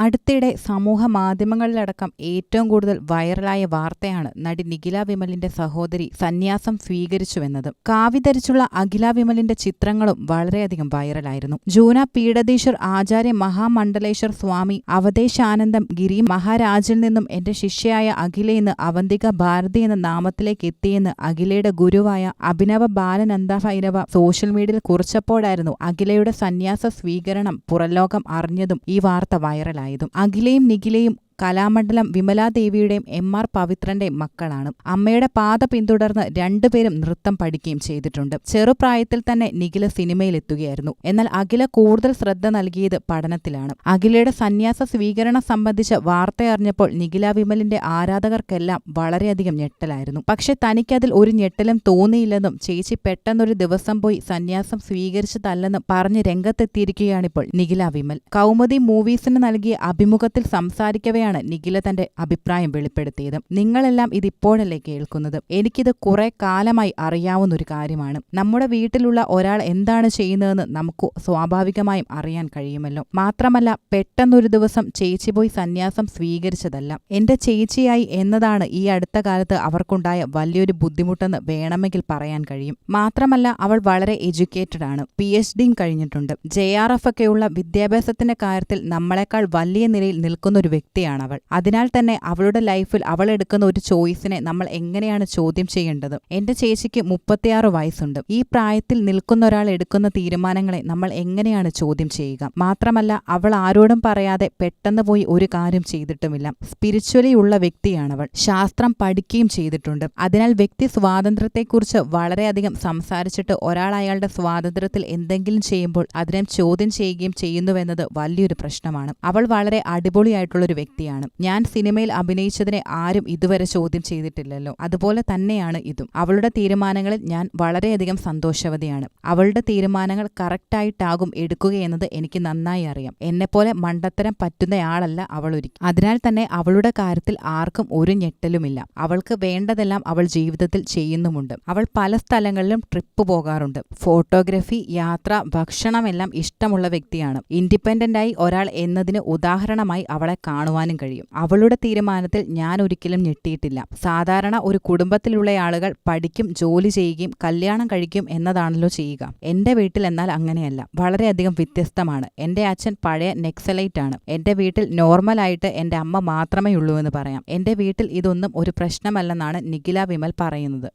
അടുത്തിടെ സമൂഹ മാധ്യമങ്ങളിലടക്കം ഏറ്റവും കൂടുതൽ വൈറലായ വാർത്തയാണ് നടി നിഖില വിമലിന്റെ സഹോദരി സന്യാസം സ്വീകരിച്ചുവെന്നത്. കാവി ധരിച്ചുള്ള അഖില വിമലിന്റെ ചിത്രങ്ങളും വളരെയധികം വൈറലായിരുന്നു. ജൂന പീഡതീശ്വർ ആചാര്യ മഹാമണ്ഡലേശ്വർ സ്വാമി അവതേശാനന്ദം ഗിരി മഹാരാജിൽ നിന്നും എന്റെ ശിഷ്യയായ അഖിലയെന്ന് അവന്തിക ഭാരതി എന്ന നാമത്തിലേക്ക് എത്തിയെന്ന് അഖിലയുടെ ഗുരുവായ അഭിനവ ബാലനന്ദ ഭൈരവ സോഷ്യൽ മീഡിയയിൽ കുറിച്ചപ്പോഴായിരുന്നു അഖിലയുടെ സന്യാസ സ്വീകരണം പുറംലോകം അറിഞ്ഞതും ഈ വാർത്ത വൈറലായതും അഖിലയും നിഖിലയും കലാമണ്ഡലം വിമലാദേവിയുടെയും എം ആർ പവിത്രന്റെയും മക്കളാണ്. അമ്മയുടെ പാത പിന്തുടർന്ന് രണ്ടുപേരും നൃത്തം പഠിക്കുകയും ചെയ്തിട്ടുണ്ട്. ചെറുപ്രായത്തിൽ തന്നെ നിഖില സിനിമയിലെത്തുകയായിരുന്നു. എന്നാൽ അഖില കൂടുതൽ ശ്രദ്ധ നൽകിയത് പഠനത്തിലാണ്. അഖിലയുടെ സന്യാസ സ്വീകരണം സംബന്ധിച്ച വാർത്തയറിഞ്ഞപ്പോൾ നിഖില വിമലിന്റെ ആരാധകർക്കെല്ലാം വളരെയധികം ഞെട്ടലായിരുന്നു. പക്ഷെ തനിക്കതിൽ ഒരു ഞെട്ടലും തോന്നിയില്ലെന്നും ചേച്ചി പെട്ടെന്നൊരു ദിവസം പോയി സന്യാസം സ്വീകരിച്ചതല്ലെന്നും പറഞ്ഞ് രംഗത്തെത്തിയിരിക്കുകയാണിപ്പോൾ നിഖില വിമൽ. കൗമുദി മൂവീസിന് നൽകിയ അഭിമുഖത്തിൽ സംസാരിക്കവെയാണ് നിഖില തന്റെ അഭിപ്രായം വെളിപ്പെടുത്തിയത്. നിങ്ങളെല്ലാം ഇതിപ്പോഴല്ലേ കേൾക്കുന്നത്? എനിക്കിത് കുറെ കാലമായി അറിയാവുന്ന ഒരു കാര്യമാണ്. നമ്മുടെ വീട്ടിലുള്ള ഒരാൾ എന്താണ് ചെയ്യുന്നതെന്ന് നമുക്ക് സ്വാഭാവികമായും അറിയാൻ കഴിയുമല്ലോ. മാത്രമല്ല പെട്ടെന്നൊരു ദിവസം ചേച്ചി പോയി സന്യാസം സ്വീകരിച്ചതല്ല. എന്റെ ചേച്ചിയായി എന്നതാണ് ഈ അടുത്ത കാലത്ത് അവർക്കുണ്ടായ വലിയൊരു ബുദ്ധിമുട്ടെന്ന് വേണമെങ്കിൽ പറയാൻ കഴിയും. മാത്രമല്ല അവൾ വളരെ എഡ്യൂക്കേറ്റഡ് ആണ്. പി എച്ച് ഡിയും കഴിഞ്ഞിട്ടുണ്ട്. ജെ ആർ എഫ് ഒക്കെയുള്ള വിദ്യാഭ്യാസത്തിന്റെ കാര്യത്തിൽ നമ്മളെക്കാൾ വലിയ നിലയിൽ നിൽക്കുന്ന ഒരു വ്യക്തിയാണ്. അവൾ. അതിനാൽ തന്നെ അവളുടെ ലൈഫിൽ അവൾ എടുക്കുന്ന ഒരു ചോയ്സിനെ നമ്മൾ എങ്ങനെയാണ് ചോദ്യം ചെയ്യേണ്ടത്? എന്റെ ചേച്ചിക്ക് മുപ്പത്തിയാറ് വയസ്സുണ്ട്. ഈ പ്രായത്തിൽ നിൽക്കുന്ന ഒരാൾ എടുക്കുന്ന തീരുമാനങ്ങളെ നമ്മൾ എങ്ങനെയാണ് ചോദ്യം ചെയ്യുക? മാത്രമല്ല അവൾ ആരോടും പറയാതെ പെട്ടെന്ന് പോയി ഒരു കാര്യം ചെയ്തിട്ടുമില്ല. സ്പിരിച്വലി ഉള്ള വ്യക്തിയാണവൾ. ശാസ്ത്രം പഠിക്കുകയും ചെയ്തിട്ടുണ്ട്. അതിനാൽ വ്യക്തി സ്വാതന്ത്ര്യത്തെക്കുറിച്ച് വളരെയധികം സംസാരിച്ചിട്ട് ഒരാൾ അയാളുടെ സ്വാതന്ത്ര്യത്തിൽ എന്തെങ്കിലും ചെയ്യുമ്പോൾ അതിനെ ചോദ്യം ചെയ്യുകയും ചെയ്യുന്നുവെന്നത് വലിയൊരു പ്രശ്നമാണ്. അവൾ വളരെ അടിപൊളിയായിട്ടുള്ളൊരു വ്യക്തിയാണ്. ഞാൻ സിനിമയിൽ അഭിനയിച്ചതിനെ ആരും ഇതുവരെ ചോദ്യം ചെയ്തിട്ടില്ലല്ലോ. അതുപോലെ തന്നെയാണ് ഇതും. അവളുടെ തീരുമാനങ്ങളിൽ ഞാൻ വളരെയധികം സന്തോഷവതിയാണ്. അവളുടെ തീരുമാനങ്ങൾ കറക്റ്റായിട്ടാകും എടുക്കുകയെന്നത് എനിക്ക് നന്നായി അറിയാം. എന്നെപ്പോലെ മണ്ടത്തരം പറ്റുന്നയാളല്ല അവൾ ഒരിക്കൽ അതിനാൽ തന്നെ അവളുടെ കാര്യത്തിൽ ആർക്കും ഒരു ഞെട്ടലുമില്ല. അവൾക്ക് വേണ്ടതെല്ലാം അവൾ ജീവിതത്തിൽ ചെയ്യുന്നുമുണ്ട്. അവൾ പല സ്ഥലങ്ങളിലും ട്രിപ്പ് പോകാറുണ്ട്. ഫോട്ടോഗ്രഫി യാത്ര ഭക്ഷണമെല്ലാം ഇഷ്ടമുള്ള വ്യക്തിയാണ്. ഇൻഡിപെൻഡന്റായി ഒരാൾ എന്നതിന് ഉദാഹരണമായി അവളെ കാണുവാനും കഴിയും. അവളുടെ തീരുമാനത്തിൽ ഞാൻ ഒരിക്കലും ഞെട്ടിയിട്ടില്ല. സാധാരണ ഒരു കുടുംബത്തിലുള്ള ആളുകൾ പഠിക്കും ജോലി ചെയ്യുകയും കല്യാണം കഴിക്കും എന്നതാണല്ലോ ചെയ്യുക. എന്റെ വീട്ടിൽ എന്നാൽ അങ്ങനെയല്ല. വളരെയധികം വ്യത്യസ്തമാണ്. എന്റെ അച്ഛൻ പഴയ നെക്സലൈറ്റ് ആണ്. എന്റെ വീട്ടിൽ നോർമലായിട്ട് എന്റെ അമ്മ മാത്രമേ ഉള്ളൂ എന്ന് പറയാം. എന്റെ വീട്ടിൽ ഇതൊന്നും ഒരു പ്രശ്നമല്ലെന്നാണ് നിഖില വിമൽ പറയുന്നത്.